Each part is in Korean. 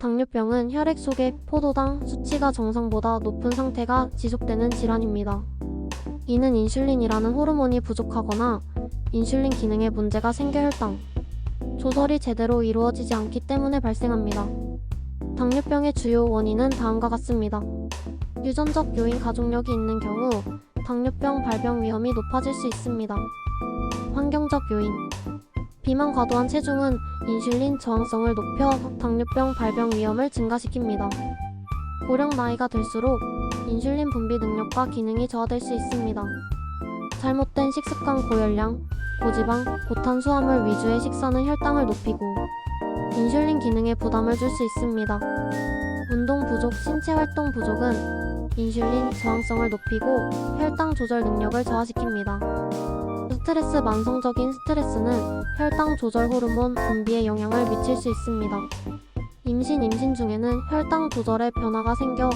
당뇨병은 혈액 속의 포도당 수치가 정상보다 높은 상태가 지속되는 질환입니다. 이는 인슐린이라는 호르몬이 부족하거나 인슐린 기능에 문제가 생겨 혈당 조절이 제대로 이루어지지 않기 때문에 발생합니다. 당뇨병의 주요 원인은 다음과 같습니다. 유전적 요인 가족력이 있는 경우 당뇨병 발병 위험이 높아질 수 있습니다. 환경적 요인 비만 과도한 체중은 인슐린 저항성을 높여 당뇨병 발병 위험을 증가시킵니다. 고령 나이가 들수록 인슐린 분비 능력과 기능이 저하될 수 있습니다. 잘못된 식습관 고열량, 고지방, 고탄수화물 위주의 식사는 혈당을 높이고 인슐린 기능에 부담을 줄 수 있습니다. 운동 부족, 신체 활동 부족은 인슐린 저항성을 높이고 혈당 조절 능력을 저하시킵니다. 스트레스, 만성적인 스트레스는 혈당 조절 호르몬 분비에 영향을 미칠 수 있습니다. 임신, 임신 중에는 혈당 조절에 변화가 생겨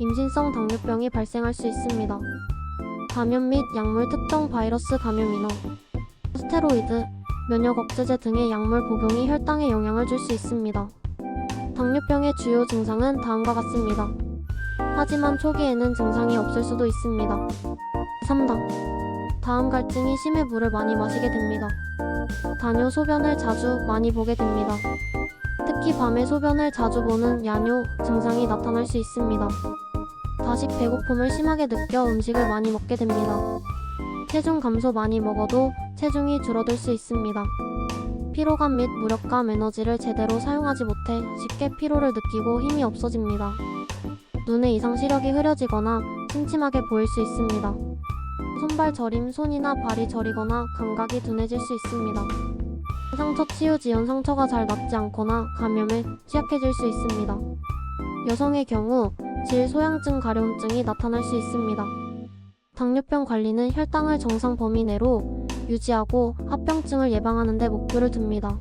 임신성 당뇨병이 발생할 수 있습니다. 감염 및 약물 특정 바이러스 감염 인원, 스테로이드, 면역 억제제 등의 약물 복용이 혈당에 영향을 줄 수 있습니다. 당뇨병의 주요 증상은 다음과 같습니다. 하지만 초기에는 증상이 없을 수도 있습니다. 3당 다음 갈증이 심해 물을 많이 마시게 됩니다. 다뇨 소변을 자주 많이 보게 됩니다. 특히 밤에 소변을 자주 보는 야뇨 증상이 나타날 수 있습니다. 다식 배고픔을 심하게 느껴 음식을 많이 먹게 됩니다. 체중 감소 많이 먹어도 체중이 줄어들 수 있습니다. 피로감 및 무력감 에너지를 제대로 사용하지 못해 쉽게 피로를 느끼고 힘이 없어집니다. 눈의 이상 시력이 흐려지거나 침침하게 보일 수 있습니다. 손발 저림, 손이나 발이 저리거나 감각이 둔해질 수 있습니다. 상처 치유 지연 상처가 잘 낫지 않거나 감염에 취약해질 수 있습니다. 여성의 경우 질 소양증 가려움증이 나타날 수 있습니다. 당뇨병 관리는 혈당을 정상 범위 내로 유지하고 합병증을 예방하는 데 목표를 둡니다.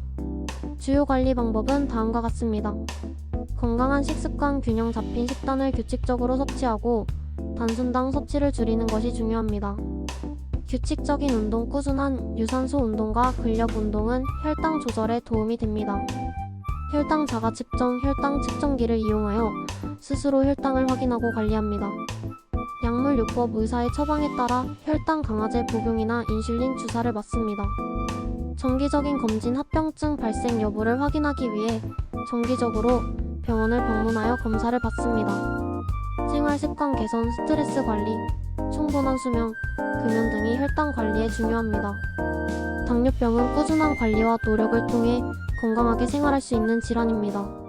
주요 관리 방법은 다음과 같습니다. 건강한 식습관 균형 잡힌 식단을 규칙적으로 섭취하고 단순당 섭취를 줄이는 것이 중요합니다. 규칙적인 운동, 꾸준한 유산소 운동과 근력 운동은 혈당 조절에 도움이 됩니다. 혈당 자가 측정, 혈당 측정기를 이용하여 스스로 혈당을 확인하고 관리합니다. 약물요법 의사의 처방에 따라 혈당 강화제 복용이나 인슐린 주사를 맞습니다. 정기적인 검진 합병증 발생 여부를 확인하기 위해 정기적으로 병원을 방문하여 검사를 받습니다. 생활 습관 개선, 스트레스 관리, 충분한 수면, 금연 등이 혈당 관리에 중요합니다. 당뇨병은 꾸준한 관리와 노력을 통해 건강하게 생활할 수 있는 질환입니다.